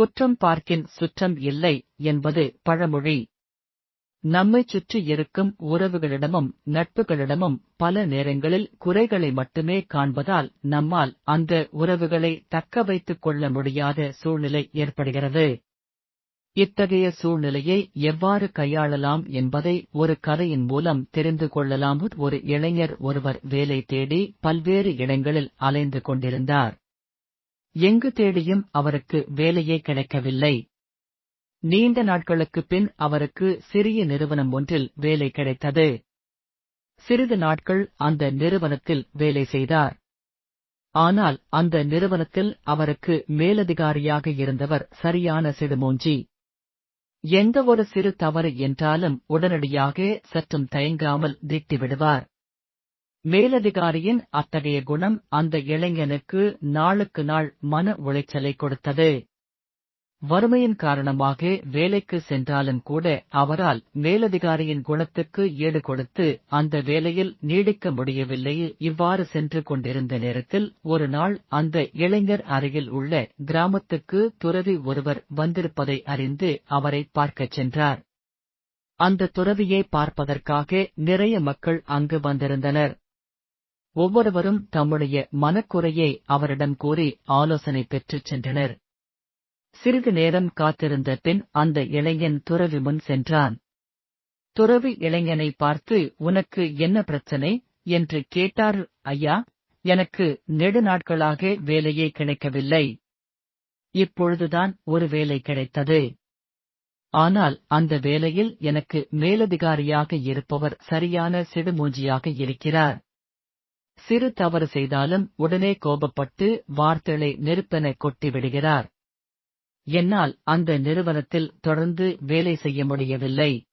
குற்றம் பார்க்கின் சுற்றம் இல்லை என்பது பழமொழி. நம்மைச் சுற்றி இருக்கும் உறவுகளிடமும் நட்புகளிடமும் பல நேரங்களில் குறைகளை மட்டுமே காண்பதால் நம்மால் அந்த உறவுகளை தக்க வைத்துக் கொள்ள முடியாத சூழ்நிலை ஏற்படுகிறது. இத்தகைய சூழ்நிலையை எவ்வாறு கையாளலாம் என்பதை ஒரு கதையின் மூலம் தெரிந்து கொள்ளலாம் ஒரு இளைஞர் ஒருவர் வேலை தேடி பல்வேறு இடங்களில் அலைந்து கொண்டிருந்தார். எங்கு தேடியும் அவருக்கு வேலையே கிடைக்கவில்லை. நீண்ட நாட்களுக்குப் பின் அவருக்கு சிறிய நிறுவனம் ஒன்றில் வேலை கிடைத்தது. சிறிது நாட்கள் அந்த நிறுவனத்தில் வேலை செய்தார். ஆனால் அந்த நிறுவனத்தில் அவருக்கு மேலதிகாரியாக இருந்தவர் சரியான சிடுமூஞ்சி. எந்த ஒரு சிறு தவறு என்றாலும் உடனடியாக சற்றும் தயங்காமல் திட்டிவிடுவார். மேலதிகாரியின் அத்தகைய குணம் அந்த இளைஞனுக்கு நாளுக்கு நாள் மன உளைச்சலை கொடுத்தது. வறுமையின் காரணமாக வேலைக்கு சென்றாலும் கூட அவரால் மேலதிகாரியின் குணத்துக்கு ஈடு கொடுத்து அந்த வேலையில் நீடிக்க முடியவில்லை. இவ்வாறு சென்று கொண்டிருந்த நேரத்தில் ஒரு நாள் அந்த இளைஞர் அருகில் உள்ள கிராமத்துக்கு துறவி ஒருவர் வந்திருப்பதை அறிந்து அவரை பார்க்கச் சென்றார். அந்த துறவியை பார்ப்பதற்காக நிறைய மக்கள் அங்கு வந்திருந்தனர். ஒவ்வொருவரும் தம்முடைய மனக்குறையை அவரிடம் கூறி ஆலோசனை பெற்றுச் சென்றனர். சிறிது நேரம் காத்திருந்த பின் அந்த இளைஞன் துறவி முன் சென்றான். துறவி இளைஞனை பார்த்து உனக்கு என்ன பிரச்சனை என்று கேட்டார். ஐயா எனக்கு நெடு நாட்களாக வேலையே கிடைக்கவில்லை. இப்பொழுதுதான் ஒரு வேலை கிடைத்தது. ஆனால் அந்த வேலையில் எனக்கு மேலதிகாரியாக இருப்பவர் சரியான சிடுமூஞ்சியாக இருக்கிறார். சிறு தவறு செய்தாலும் உடனே கோபப்பட்டு வார்த்தைகளை நெருப்பென கொட்டிவிடுகிறார் என்னால் அந்த நிறுவனத்தில் தொடர்ந்து வேலை செய்ய முடியவில்லை.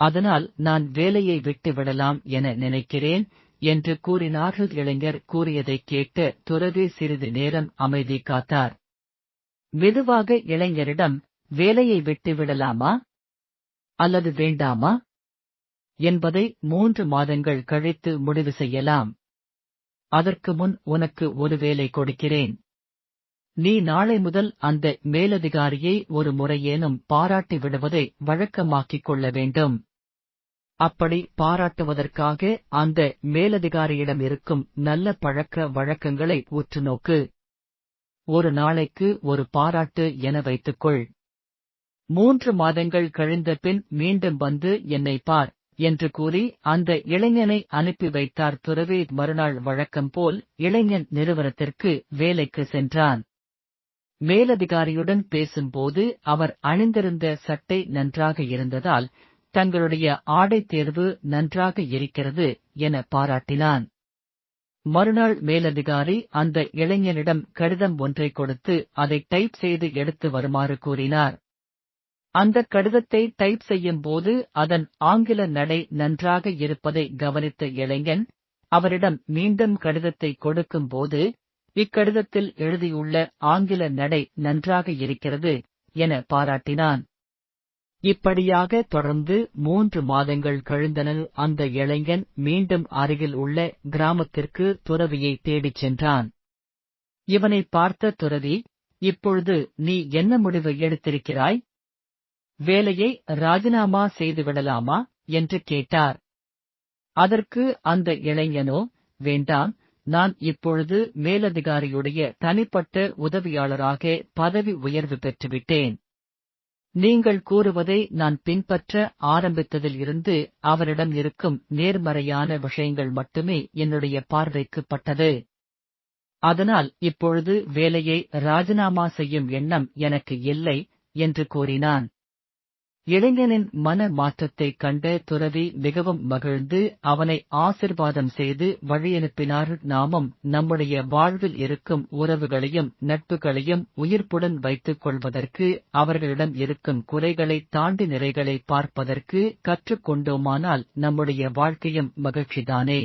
அதனால் நான் வேலையை விட்டு விடலாம் என நினைக்கிறேன் என்று கூறினார்கள். இளைஞர் கூறியதைக் கேட்டு துறவி சிறிது நேரம் அமைதி காத்தார். மெதுவாக இளைஞரிடம் வேலையை விட்டு விடலாமா? அல்லது வேண்டாமா? என்பதை மூன்று மாதங்கள் கழித்து முடிவு செய்யலாம். அதற்கு முன் உனக்கு ஒரு வேலை கொடுக்கிறேன். நீ நாளை முதல் அந்த மேலதிகாரியை ஒரு முறையேனும் பாராட்டி விடுவதை வழக்கமாக்கிக் கொள்ள வேண்டும். அப்படி பாராட்டுவதற்காக அந்த மேலதிகாரியிடம் இருக்கும் நல்ல பழக்க வழக்கங்களை உற்று நோக்கு. ஒரு நாளைக்கு ஒரு பாராட்டு என வைத்துக்கொள். மூன்று மாதங்கள் கழிந்த பின் மீண்டும் வந்து என்னை பார். என்று கூறி அந்த இளைஞனை அனுப்பி வைத்தார். துறவி மறுநாள் வழக்கம் போல் இளைஞன் நிறுவனத்திற்கு வேலைக்கு சென்றான். மேலதிகாரியுடன் பேசும்போது அவர் அணிந்திருந்த சட்டை நன்றாக இருந்ததால் தங்களுடைய ஆடை தேர்வு நன்றாக இருக்கிறது என பாராட்டினான். மறுநாள் மேலதிகாரி அந்த இளைஞனிடம் கடிதம் ஒன்றை கொடுத்து அதை டைப் செய்து எடுத்து வருமாறு கூறினார். அந்த கடிதத்தை டைப் செய்யும் போது அதன் ஆங்கில நடை நன்றாக இருப்பதை கவனித்த இளைஞன் அவரிடம் மீண்டும் கடிதத்தை கொடுக்கும் போது இக்கடிதத்தில் எழுதியுள்ள ஆங்கில நடை நன்றாக இருக்கிறது என பாராட்டினான். இப்படியாக தொடர்ந்து மூன்று மாதங்கள் கழிந்தன அந்த இளைஞன் மீண்டும் அருகில் உள்ள கிராமத்திற்கு துறவியை தேடிச் சென்றான். இவனை பார்த்த துறவி இப்பொழுது நீ என்ன முடிவு எடுத்திருக்கிறாய்? வேலையை ராஜினாமா செய்துவிடலாமா என்று கேட்டார். அதற்கு அந்த இளைஞனோ வேண்டாம் நான் இப்பொழுது மேலதிகாரியுடைய தனிப்பட்ட உதவியாளராக பதவி உயர்வு பெற்றுவிட்டேன். நீங்கள் கூறுவதை நான் பின்பற்ற ஆரம்பித்ததில் இருந்து அவரிடம் இருக்கும் நேர்மறையான விஷயங்கள் மட்டுமே என்னுடைய பார்வைக்கு பட்டது. அதனால் இப்பொழுது வேலையை ராஜினாமா செய்யும் எண்ணம் எனக்கு இல்லை என்று கூறினான். இளைஞனின் மன மாற்றத்தைக் கண்ட துறவி மிகவும் மகிழ்ந்து அவனை ஆசிர்வாதம் செய்து வழியனுப்பினார். நாமும் நம்முடைய வாழ்வில் இருக்கும் உறவுகளையும் நட்புகளையும் உயிர்ப்புடன் வைத்துக் கொள்வதற்கு அவர்களிடம் இருக்கும் குறைகளை தாண்டி நிறைகளை பார்ப்பதற்கு கற்றுக்கொண்டோமானால் நம்முடைய வாழ்க்கையும் மகிழ்ச்சிதானே.